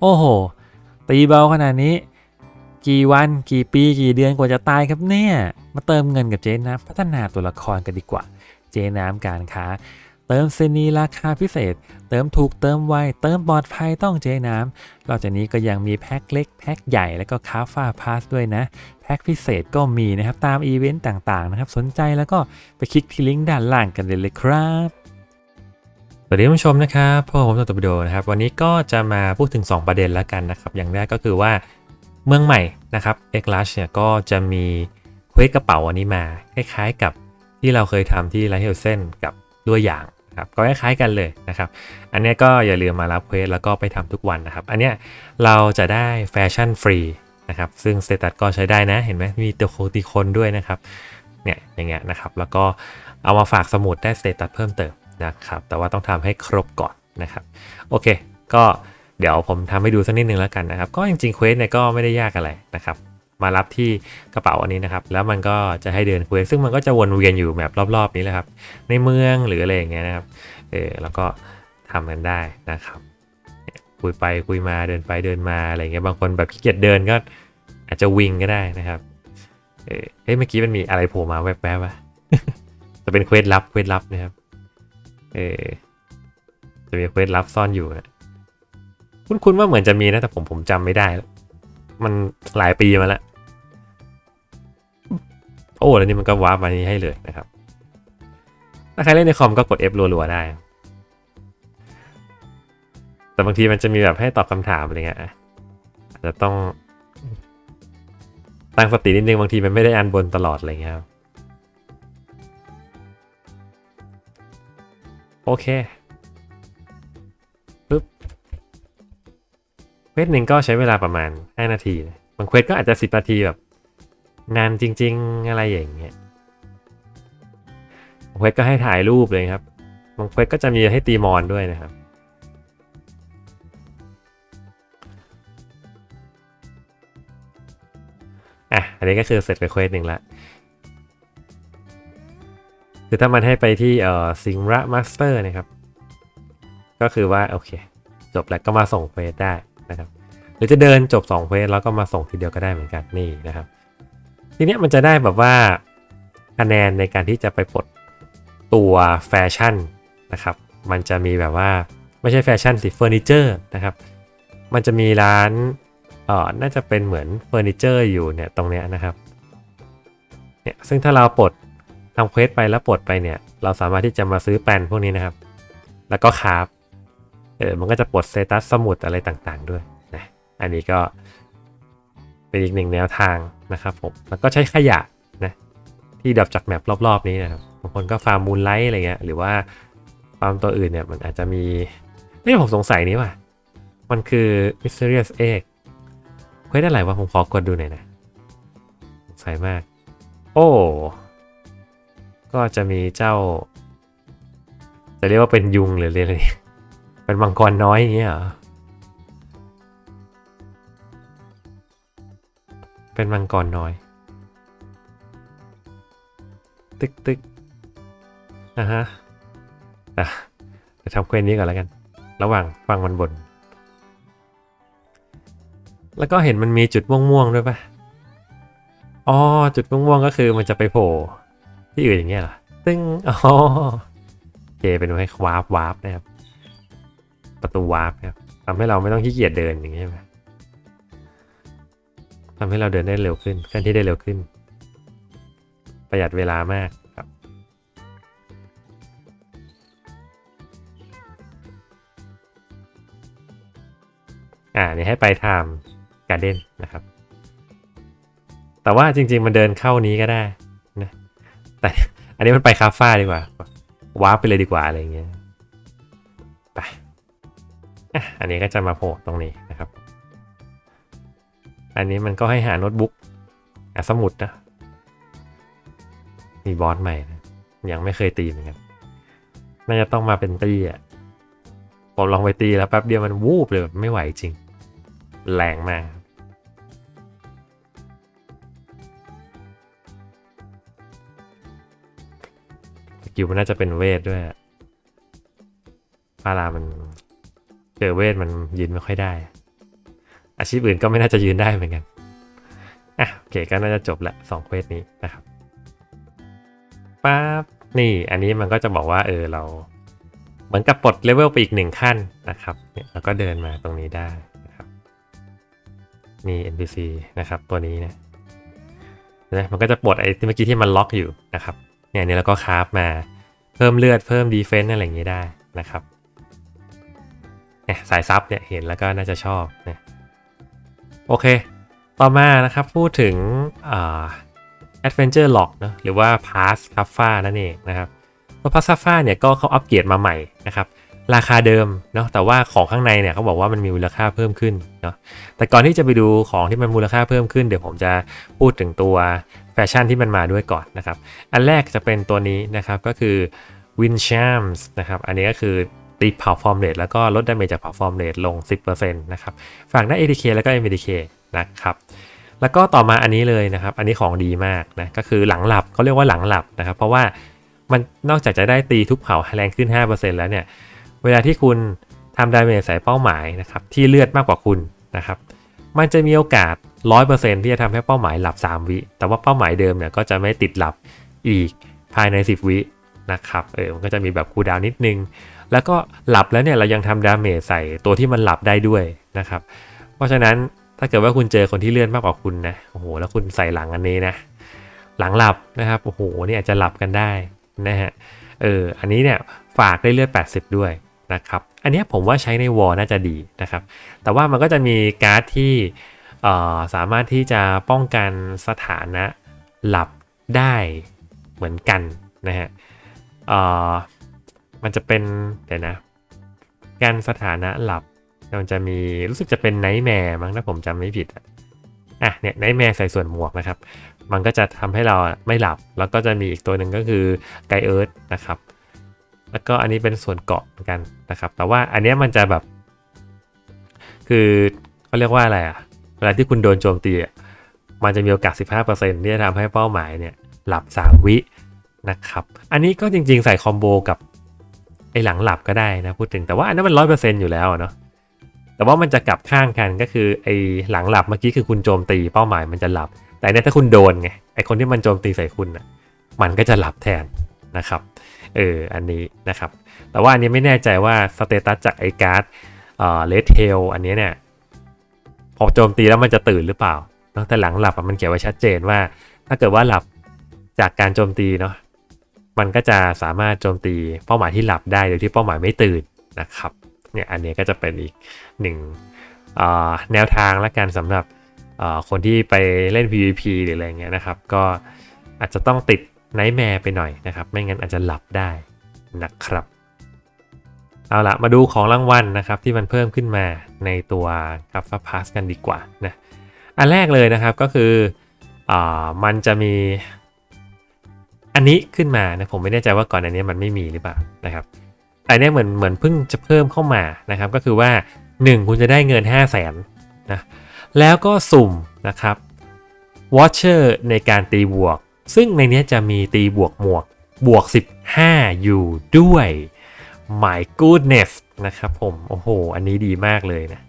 โอ้โห ตีเบาขนาดนี้ กี่วันกี่ปีกี่เดือนกว่าจะตายครับเนี่ย มาเติมเงินกับเจ๊น้ำพัฒนาตัวละครกันดีกว่า เจ๊น้ำการค้า เติมเซนีราคาพิเศษ เติมถูกเติมไว เติมปลอดภัยต้องเจ๊น้ำนอกจากนี้ก็ยังมีแพ็คเล็กแพ็คใหญ่แล้วก็คาฟ้าพาสด้วยนะแพ็คพิเศษก็มีนะครับตามอีเวนต์ต่างๆนะครับสนใจแล้วก็ไปคลิกที่ลิงก์ด้านล่างกันเลยเลยครับ สวัสดีผู้ชมนะครับพวกผมตัววิดีโอนะครับ วันนี้ก็จะมาพูดถึง 2 ประเด็นแล้วกันนะครับ อย่างแรกก็คือว่าเมืองใหม่นะครับ e g l a s h เนี่ยก็จะมีเควสกระเป๋าอันนี้มาคล้ายๆกับที่เราเคยทำที่ไลท์เฮลเซนกับด้วยอย่างครับก็คล้ายๆกันเลยนะครับ อันนี้ก็อย่าลืมมารับเควสแล้วก็ไปทำทุกวันนะครับ อันเนี้ยเราจะได้แฟชั่นฟรีนะครับ ซึ่งสเตตัสก็ใช้ได้นะ เห็นไหมมีตัวโคติคนด้วยนะครับ เนี่ยอย่างเงี้ยนะครับ แล้วก็เอามาฝากสมุดได้สเตตัสเพิ่มเติม นะครับ แต่ว่าต้องทำให้ครบก่อนนะครับ โอเค ก็เดี๋ยวผมทำให้ดูสักนิดนึงแล้วกันนะครับ ก็จริงๆเควสเนี่ยก็ไม่ได้ยากอะไรนะครับ มารับที่กระเป๋าอันนี้นะครับ แล้วมันก็จะให้เดินเควสซึ่งมันก็จะวนเวียนอยู่แบบรอบๆ นี้แหละครับ ในเมืองหรืออะไรอย่างเงี้ยนะครับ เออแล้วก็ทำกันได้นะครับ คุยไปคุยมาเดินไปเดินมาอะไรเงี้ย บางคนแบบขี้เกียจเดินก็อาจจะวิ่งก็ได้นะครับ เออเฮ้ยเมื่อกี้มันมีอะไรโผล่มาแวบๆวะจะเป็นเควสลับเควสลับนะครับ เออจะมีเควสลับซ่อนอยู่นะคุ้นๆว่าเหมือนจะมีนะแต่ผมผมจำไม่ได้ มันหลายปีมาแล้ว โอ้แล้วนี่มันก็วาร์ปมานี้ให้เลยนะครับ ถ้าใครเล่นในคอมก็กด F รัวๆได้ แต่บางทีมันจะมีแบบให้ตอบคำถามอะไรเงี้ยอะอาจจะต้องตั้งสตินิดนึงบางทีมันไม่ได้อันบนตลอดอะไรเงี้ยครับ อเคปึ๊บเควสหนึ่งก็ใช้เวลาประมาณ 5 นาทีนะบางเควสก็อาจจะ 10 นาทีแบบ นานจริง ๆ อะไรอย่างเงี้ยบางเควสก็ให้ถ่ายรูปเลยครับบางเควสก็จะมีให้ตีมอนด้วยนะครับอะ อันนี้ก็คือเสร็จไปเควสหนึ่งละ คือถ้ามันให้ไปที่เอ่อสิงระมาสเตอร์นะครับ ก็คือว่า โอเค จบแล้วก็มาส่งเควสได้นะครับ หรือจะเดินจบ2เควสแล้วก็มาส่งทีเดียวก็ได้เหมือนกันนี่นะครับ ทีเนี้ยมันจะได้แบบว่าคะแนนในการที่จะไปปลดตัวแฟชั่นนะครับ มันจะมีแบบว่าไม่ใช่แฟชั่นสิเฟอร์นิเจอร์นะครับ มันจะมีร้านเอ่อน่าจะเป็นเหมือนเฟอร์นิเจอร์อยู่เนี่ยตรงเนี้ยนะครับเนี่ยซึ่งถ้าเราปลด ทำเควสไปแล้วปลดไปเนี่ย เราสามารถที่จะมาซื้อแปลนพวกนี้นะครับ แล้วก็คราฟเออมันก็จะปลดเซตัสสมุดอะไรต่างๆด้วยนะอันนี้ก็เป็นอีกหนึ่งแนวทางนะครับผมแล้วก็ใช้ขยะนะที่ดับจากแมปรอบๆนี้นะครับบางคนก็ฟาร์มมูลไลท์อะไรเงี้ยหรือว่าฟาร์มตัวอื่นเนี่ยมันอาจจะมีนี่ผมสงสัยนี้ว่ะมันคือ mysterious egg เฮ้ยได้ไรวะผมขอกดดูหน่อยนะสงสัยมาก โอ้ ก็จะมีเจ้า จะเรียกว่าเป็นยุงหรือเรียกอะไรเป็นมังกรน้อยอย่างเงี้ยเหรอเป็นมังกรน้อย ตึกตึกอะฮะอะทำเควสนี้ก่อนแล้วกัน ระหว่างฟังมันบน แล้วก็เห็นมันมีจุดม่วงๆด้วยปะอ๋อจุดม่วงๆก็คือมันจะไปโผล่ ที่อื่นอย่างเงี้ยเหรอตึ้งอ๋อโอเคเป็นให้วาร์ปวาร์ปนะครับ ประตูวาร์ปนะครับทำให้เราไม่ต้องขี้เกียจเดินอย่างเงี้ยใช่ไหมทำให้เราเดินได้เร็วขึ้นเคลื่อนที่ได้เร็วขึ้น ประหยัดเวลามากครับ อ่านี่ให้ไปไทม์การ์เด้นนะครับ แต่ว่าจริง ๆ มันเดินเข้านี้ก็ได้ แต่อันนี้มันไปคาฟ้าดีกว่าวาร์ปไปเลยดีกว่าอะไรอย่างเงี้ยไปอันนี้ก็จะมาโผล่ตรงนี้นะครับ อันนี้มันก็ให้หาโน้ตบุ๊กอะสมุดนะ มีบอสใหม่นะยังไม่เคยตีเหมือนกันน่าจะต้องมาเป็นตีอะผมลองไปตีแล้วแป๊บเดียวมันวูบเลยแบบไม่ไหวจริง แรงมาก กิลมันน่าจะเป็นเวทด้วยพารามันเจอเวทมันยืนไม่ค่อยได้ อาชีพอื่นก็ไม่น่าจะยืนได้เหมือนกัน อะโอเคก็น่าจะจบละสองเควสนี้นะครับปั๊บนี่อันนี้มันก็จะบอกว่าเออเราเหมือนกับปลดเลเวลไปอีกหนึ่งขั้นนะครับเนี่ยเราก็เดินมาตรงนี้ได้นะครับนี่ NPC นะครับตัวนี้นะนะมันก็จะปลดไอ้ที่เมื่อกี้ที่มันล็อกอยู่นะครับ เนี่ยอันนี้เราก็คราฟมาเพิ่มเลือดเพิ่มดีเฟนต์อะไรอย่างนี้ได้นะครับเนี่ยสายซับเนี่ยเห็นแล้วก็น่าจะชอบเนี่ยโอเค ต่อมานะครับพูดถึงอ่า Adventure Log เนะหรือว่า Pass c a f a นั่นเองนะครับตัว Pass c a f a เนี่ยก็เขาอัปเกรดมาใหม่นะครับ ราคาเดิมเนาะแต่ว่าของข้างในเนี่ยเขาบอกว่ามันมีมูลค่าเพิ่มขึ้นเนาะแต่ก่อนที่จะไปดูของที่มันมูลค่าเพิ่มขึ้นเดี๋ยวผมจะพูดถึงตัวแฟชั่นที่มันมาด้วยก่อนนะครับ อันแรกจะเป็นตัวนี้นะครับก็คือ Win c h a m s นะครับอันนี้ก็คือตีเผาฟอร์มเรทแล้วก็ลดดาเมจจากเผาฟอร์มเรทลง 10%นะครับฝั่งได้ ATK แล้วก็ MDK นะครับแล้วก็ต่อมาอันนี้เลยนะครับ อันนี้ของดีมากนะก็คือหลังหลับเขาเรียกว่าหลังหลับนะครับ เพราะว่ามันนอกจากจะได้ตีทุกเผาแรงขึ้น 5%แล้วเนี่ย เวลาที่คุณทำดาเมจใส่เป้าหมายนะครับที่เลือดมากกว่าคุณนะครับ มันจะมีโอกาส 100%ที่จะทำให้เป้าหมายหลับ 3 วิ แต่ว่าเป้าหมายเดิมเนี่ยก็จะไม่ติดหลับอีกภายใน 10 วินะครับ เออ มันก็จะมีแบบคูดาวน์นิดนึง แล้วก็หลับแล้วเนี่ยเรายังทำดาเมจใส่ตัวที่มันหลับได้ด้วยนะครับ เพราะฉะนั้นถ้าเกิดว่าคุณเจอคนที่เลื่อนมากกว่าคุณนะ โอ้โห แล้วคุณใส่หลังอันนี้นะ หลังหลับนะครับ โอ้โห นี่อาจจะหลับกันได้นะฮะ เออ อันนี้เนี่ยฝากได้เลือด 80 ด้วย นะครับ อันนี้ผมว่าใช้ในวอลน่าจะดีนะครับ แต่ว่ามันก็จะมีการ์ดที่สามารถที่จะป้องกันสถานะหลับได้เหมือนกันนะฮะมันจะเป็นเดี๋ยวนะ การสถานะหลับมันจะมีรู้สึกจะเป็นไนท์แมร์มั้งถ้าผมจำไม่ผิดอะเนี่ยไนท์แมร์ใส่ส่วนหมวกนะครับ มันก็จะทำให้เราไม่หลับแล้วก็จะมีอีกตัวหนึ่งก็คือไกเอิร์ธนะครับ แล้วก็อันนี้เป็นส่วนเกาะเหมือนกันนะครับ แต่ว่าอันนี้มันจะแบบ คือเขาเรียกว่าอะไรอะเวลาที่คุณโดนโจมตีอะมันจะมีโอกาส 15%ที่จะทำให้เป้าหมายเนี่ยหลับ 3 วินะครับ อันนี้ก็จริงๆใส่คอมโบกับไอ้หลังหลับก็ได้นะพูดถึงแต่ว่าอันนั้นมันร้อยเปอร์เซ็นต์อยู่แล้วเนาะแต่ว่ามันจะกลับข้างกันก็คือไอ้หลังหลับเมื่อกี้คือคุณโจมตีเป้าหมายมันจะหลับ แต่เนี่ยถ้าคุณโดนไงไอ้คนที่มันโจมตีใส่คุณอะมันก็จะหลับแทนนะครับ เอออันนี้นะครับ แต่ว่าอันนี้ไม่แน่ใจว่าสเตตัสจากไอการ์ดเอ่อเลดเทลอันนี้เนี่ยพอโจมตีแล้วมันจะตื่นหรือเปล่าแต่หลังหลับมันเขียนไว้ชัดเจนว่า ถ้าเกิดว่าหลับจากการโจมตีเนาะมันก็จะสามารถโจมตีเป้าหมายที่หลับได้โดยที่เป้าหมายไม่ตื่นนะครับเนี่ยอันนี้ก็จะเป็นอีกหนึ่งแนวทางและการสำหรับคนที่ไปเล่น PVP หรืออะไรเงี้ยนะครับ ก็อาจจะต้องติด ไนท์แมร์ไปหน่อยนะครับ ไม่งั้นอาจจะหลับได้นะครับ เอาละมาดูของรางวัลนะครับที่มันเพิ่มขึ้นมาในตัวกัฟฟาพาสกันดีกว่านะอันแรกเลยนะครับก็คืออมันจะมีอันนี้ขึ้นมานะผมไม่แน่ใจว่าก่อนอันนี้มันไม่มีหรือเปล่านะครับแต่เนี่ยเหมือนเหมือนเพิ่งจะเพิ่มเข้ามานะครับ ก็คือว่า 1 คุณจะได้เงิน 5 0 0แสนนะแล้วก็สุ่มนะครับวอชเชอร์ในการตีบวก ซึ่งในนี้จะมีตีบวกหมวกบวก 15 อยู่ด้วย my goodness นะครับผม โอ้โห อันนี้ดีมากเลยนะ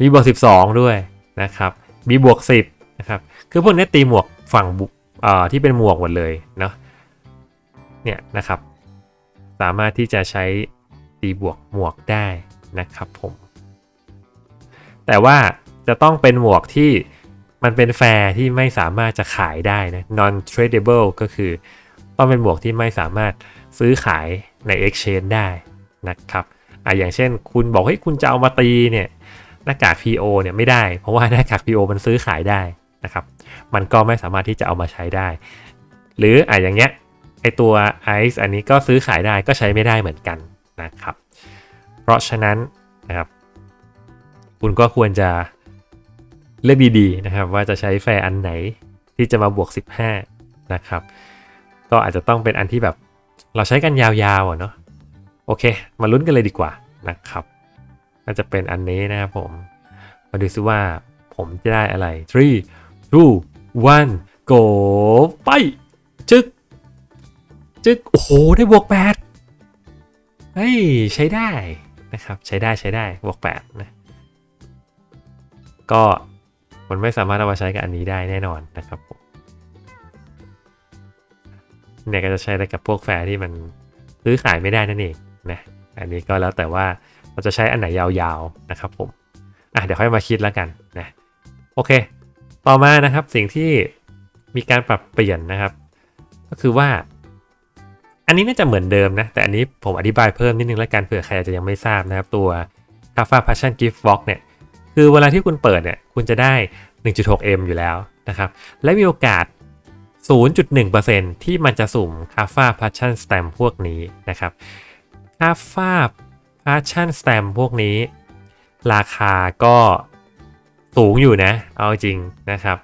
มีบวก 12 ด้วยนะครับ มีบวก 10 นะครับ คือพวกนี้ตีหมวกฝั่งที่เป็นหมวกหมดเลยเนาะ เนี่ยนะครับ สามารถที่จะใช้ตีบวกหมวกได้นะครับผม แต่ว่าจะต้องเป็นหมวกที่ มันเป็นแฟร์ที่ไม่สามารถจะขายได้นะ non tradable ก็คือ ต้องเป็นหมวกที่ไม่สามารถซื้อขายใน exchange ได้นะครับอะอย่างเช่น คุณบอกให้คุณจะเอามาตีเนี่ยหน้ากาก PO เนี่ยไม่ได้ เพราะว่าหน้ากาก PO มันซื้อขายได้นะครับ มันก็ไม่สามารถที่จะเอามาใช้ได้ หรืออะอย่างเงี้ยไอตัว Ice อันนี้ก็ซื้อขายได้ก็ใช้ไม่ได้เหมือนกันนะครับ เพราะฉะนั้นนะครับ คุณก็ควรจะ เลือกดีๆนะครับ ว่าจะใช้แฟร์อันไหนที่จะมาบวก 15 นะครับ ก็อาจจะต้องเป็นอันที่แบบเราใช้กันยาวๆอะเนาะโอเค มาลุ้นกันเลยดีกว่านะครับ น่าจะเป็นอันนี้นะครับผม มาดูซิว่าผมจะได้อะไร3 2 1 go ไป จึก จึก โอ้โห ได้บวกแปดเฮ้ย ใช้ได้นะครับ ใช้ได้ใช้ได้บวกแปดนะ ก็ มันไม่สามารถเอามาใช้กับอันนี้ได้แน่นอนนะครับผมเนี่ยก็จะใช้ได้กับพวกแฟร์ที่มันซื้อขายไม่ได้นั่นเองนะอันนี้ก็แล้วแต่ว่าเราจะใช้อันไหนยาวๆนะครับผมอะเดี๋ยวค่อยมาคิดแล้วกันนะโอเค ต่อมานะครับสิ่งที่มีการปรับเปลี่ยนนะครับ ก็คือว่า อันนี้น่าจะเหมือนเดิมนะ แต่อันนี้ผมอธิบายเพิ่มนิดนึงแล้วกันเผื่อใครอาจจะยังไม่ทราบนะครับ ตัว c a f a Passion Gift Box เนี่ย คือเวลาที่คุณเปิดเนี่ยคุณจะได้ 1.6M อยู่แล้วนะครับและมีโอกาส 0.1%ที่มันจะสุ่ม c a f a Passion Stamp พวกนี้นะครับ c a f a Passion Stamp พวกนี้ ราคาก็สูงอยู่นะ เอาจริงนะครับ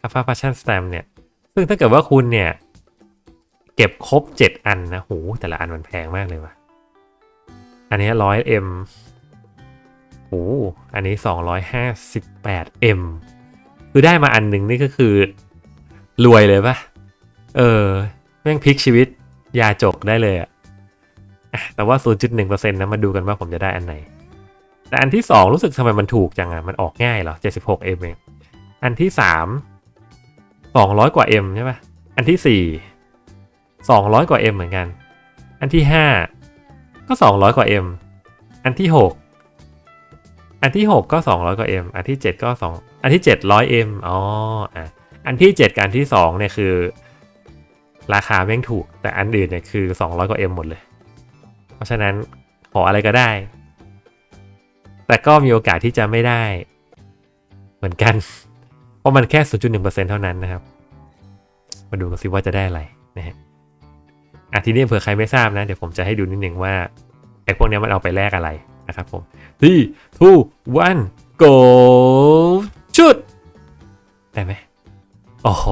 c a f a Passion Stamp เนี่ยซึ่งถ้าเกิดว่าคุณเนี่ยเก็บครบ 7 อันนะโหแต่ละอันมันแพงมากเลยว่ะ อันนี้ 100M โอ้ อันนี้ 258M คือได้มาอันหนึ่งนี่ก็คือ รวยเลยปะเออ แม่งพลิกชีวิตยาจกได้เลยอะอะแต่ว่า 0.1%นะมาดูกันว่าผมจะได้อันไหน แต่อันที่ 2 รู้สึกทำไมมันถูกจังอะมันออกง่ายเหรอ 76M เองอันที่ 3 200 กว่า M ใช่ปะอันที่ 4 200 กว่า M เหมือนกัน อันที่ 5 ก็ 200 กว่า M อันที่ 6 อันที่ 6 ก็ 200กว่า M อันที่ 7 ก็ 2 อันที่ 700 M อ๋ออะอันที่ 7กับอันที่ 2 เนี่ยคือ ราคาแม่งถูก แต่อันอื่นเนี่ยคือ 200กว่า M หมดเลย เพราะฉะนั้นขออะไรก็ได้ แต่ก็มีโอกาสที่จะไม่ได้ เหมือนกัน เพราะมันแค่ 0.1%เท่านั้นนะครับ มาดูกันสิว่าจะได้อะไรนะฮะอะทีนี้เผื่อใครไม่ทราบนะ เดี๋ยวผมจะให้ดูนิดนึงว่าไอ้พวกนี้มันเอาไปแลกอะไร นะครับผม three two one go ชุด ได้ไหมโอ้โห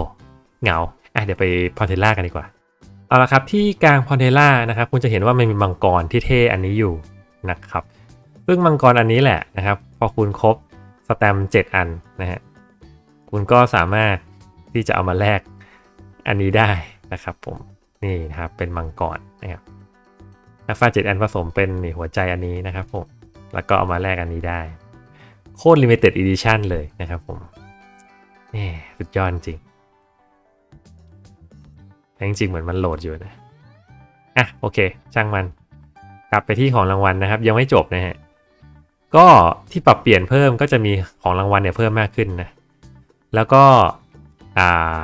เหงาอะเดี๋ยวไปพอนเทล่ากันดีกว่า เอาละครับที่กลางพอนเทล่านะครับ คุณจะเห็นว่ามันมีมังกรที่เท่อันนี้อยู่นะครับซึ่งมังกรอันนี้แหละนะครับ พอคุณครบสแตมป์7อันนะฮะคุณก็สามารถที่จะเอามาแลกอันนี้ได้นะครับผมนี่นะครับเป็นมังกรนะครับ นักฟาเจ็ดอันผสมเป็นหัวใจอันนี้นะครับผม แล้วก็เอามาแลกอันนี้ได้ โคตรลิมิเต็ดอีดิชันเลยนะครับผมนี่สุดยอดจริงแต่จริงๆเหมือนมันโหลดอยู่นะ อะโอเค ช่างมัน กลับไปที่ของรางวัลนะครับ ยังไม่จบนะฮะ ก็ที่ปรับเปลี่ยนเพิ่มก็จะมีของรางวัลเนี่ยเพิ่มมากขึ้นนะ แล้วก็อ่า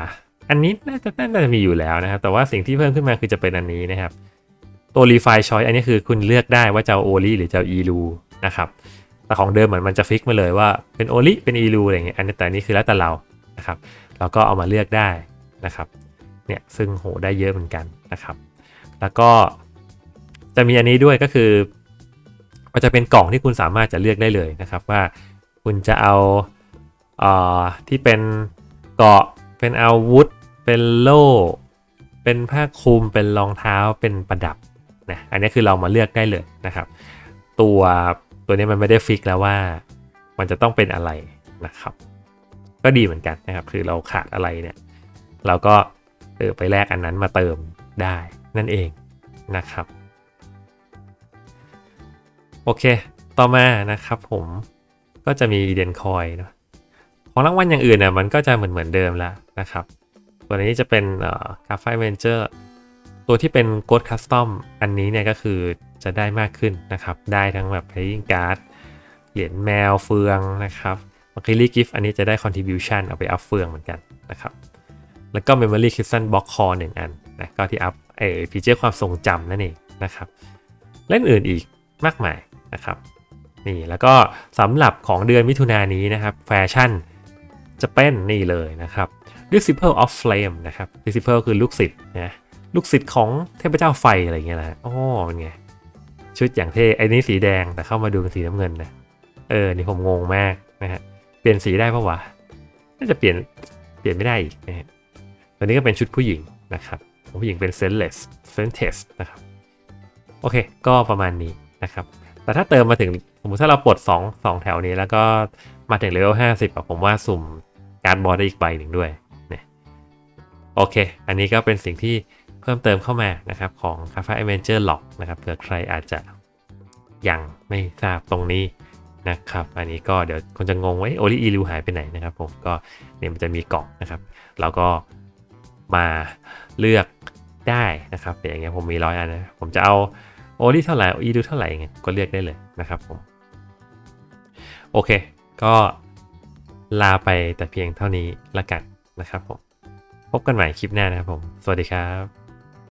อันนี้น่าจะน่าจะมีอยู่แล้วนะครับ แต่ว่าสิ่งที่เพิ่มขึ้นมาคือจะเป็นอันนี้นะครับ ตัว refine choice อันนี้คือคุณเลือกได้ว่าจะเอริหรือจะเอา elu นะครับแต่ของเดิมเหมือนมันจะฟิกมาเลยว่าเป็น only เป็น elu อะไรเงี้ยอันนี้แต่นี้คือแล้วแต่เรานะครับเราก็เอามาเลือกได้นะครับเนี่ยซึ่งโหได้เยอะเหมือนกันนะครับ แล้วก็จะมีอันนี้ด้วยก็คือมันจะเป็นกล่องที่คุณสามารถจะเลือกได้เลยนะครับ ว่าคุณจะเอาเอ่อที่เป็นเกาะเป็นอาวุธ เป็นโล่ เป็นผ้าคลุมเป็นรองเท้าเป็นประดับ นะอันนี้คือเรามาเลือกได้เลยนะครับ ตัวตัวนี้มันไม่ได้ฟิกแล้วว่ามันจะต้องเป็นอะไรนะครับ ก็ดีเหมือนกันนะครับ คือเราขาดอะไรเนี่ย เราก็เออไปแลกอันนั้นมาเติมได้นั่นเองนะครับ โอเค ต่อมานะครับผมก็จะมีเดนคอยเนาะของรางวัลอย่างอื่นน่ะมันก็จะเหมือนเหมือนเดิมแล้วนะครับ ตัวนี้จะเป็นเอ่อกาไฟเวนเจอร์ ตัวที่เป็น g กดคัสตอมอันนี้เนี่ยก็คือจะได้มากขึ้นนะครับ ได้ทั้งแบบ playing card เหรียญแมวเฟืองนะครับมังคีรี่กิฟต์อันนี้จะได้ contribution เอาไปอัพเฟืองเหมือนกันนะครับ แล้วก็ Memory Crystal Box Core หนึ่งอันนะก็ที่อัพเออฟีเจอร์ความทรงจำนั่นเองนะครับเล่นอื่นอีกมากมายนะครับนี่แล้วก็สำหรับของเดือนมิถุนายนนี้นะครับแฟชั่นจะเป็นนี่เลยนะครับ Disciple of Flame นะครับ Disciple คือลูกศิษย์นะ ลูกศิษย์ของเทพเจ้าไฟอะไรเงี้ยนะโอ้เป็นไง ชุดอย่างเท่ไอ้นี้สีแดงแต่เข้ามาดูเป็นสีน้ำเงินนะเออนี่ผมงงมากนะฮะเปลี่ยนสีได้ปะวะน่าจะเปลี่ยนเปลี่ยนไม่ได้อีกนะฮะตัวนี้ก็เป็นชุดผู้หญิงนะครับผู้หญิงเป็น Senseless Senseless นะครับโอเค ก็ประมาณนี้นะครับ แต่ถ้าเติมมาถึงสมมติถ้าเราปลด2 2 แถวนี้แล้วก็มาถึงเลเวล50ผมว่าสุ่มการบอสได้อีกใบหนึ่งด้วยนี่โอเค อันนี้ก็เป็นสิ่งที่ พิ่มเติมเข้ามานะครับของ c a f a Adventure Lock นะครับเผื่อใครอาจจะยังไม่ทราบตรงนี้นะครับ อันนี้ก็เดี๋ยวคนจะงงว่าโอลิอีริวหายไปไหนนะครับผมก็เนี่ยมันจะมีกล่องนะครับเราก็มาเลือกได้นะครับอย่างเงี้ยผมมีร้อยอันนะผมจะเอาโอลิเท่าไหร่อีดูเท่าไหร่เงี้ยก็เลือกได้เลยนะครับผมโอเค ก็ลาไปแต่เพียงเท่านี้ละกันนะครับผมพบกันใหม่คลิปหน้านะครับผม สวัสดีครับ